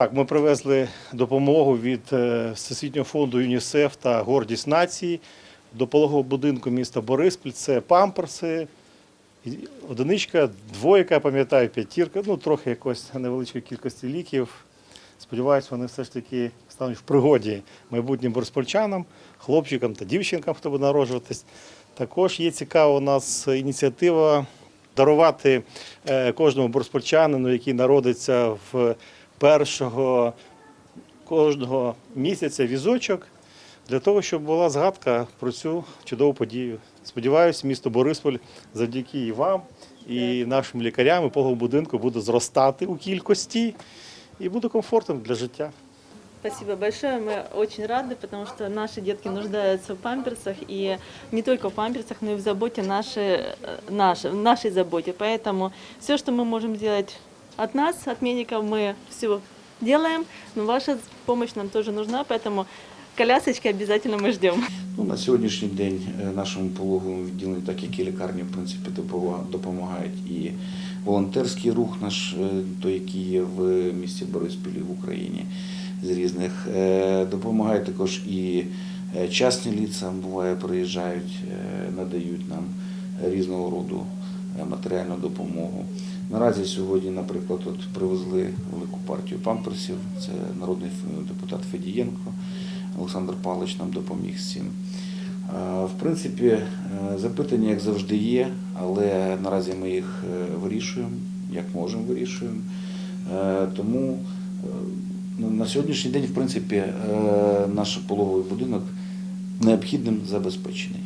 Так, ми привезли допомогу від е, Всесвітнього фонду ЮНІСЕФ та Гордість нації до пологового будинку міста Бориспіль. Це памперси, одиничка, двойка, пам'ятаю, п'ятірка, ну трохи якось невеличкої кількості ліків. Сподіваюсь, вони все ж таки стануть в пригоді майбутнім бориспольчанам, хлопчикам та дівчинкам, хто буде народжуватись. Також є цікава у нас ініціатива дарувати е, кожному бориспольчанину, який народиться в першого кожного місяця візочок для того, щоб була згадка про цю чудову подію. Сподіваюсь, місто Борисполь завдяки і вам, і нашим лікарям, і пологовому будинку буде зростати у кількості і буде комфортним для життя. Спасибо большое, мы очень рады, потому что наши детки нуждаются в памперсах, и не только в памперсах, но и в заботе нашей, э, нашей, в нашей заботе. Поэтому все, что мы можем сделать от нас, от медиков, мы все делаем, но ваша помощь нам тоже нужна, поэтому колясочки обязательно мы ждем. Ну, на сьогоднішній день е, нашому пологовому відділенню, так як і лікарні, в принципі, допова- допомагають і волонтерський рух наш, е, той, який є в місті Бориспілі в Україні з різних. Е, Допомагають також і е, частні ліца, буває, приїжджають, е, надають нам різного роду е, матеріальну допомогу. Наразі сьогодні, наприклад, от привезли велику партію памперсів. Це народний депутат Федієнко. Олександр Павлович нам допоміг з цим. Е, В принципі, е, запитання, як завжди, є, але наразі ми їх е, вирішуємо, як можемо вирішуємо. Е, Тому е, ну, на сьогоднішній день, в принципі, е, наш пологовий будинок необхідним забезпечений.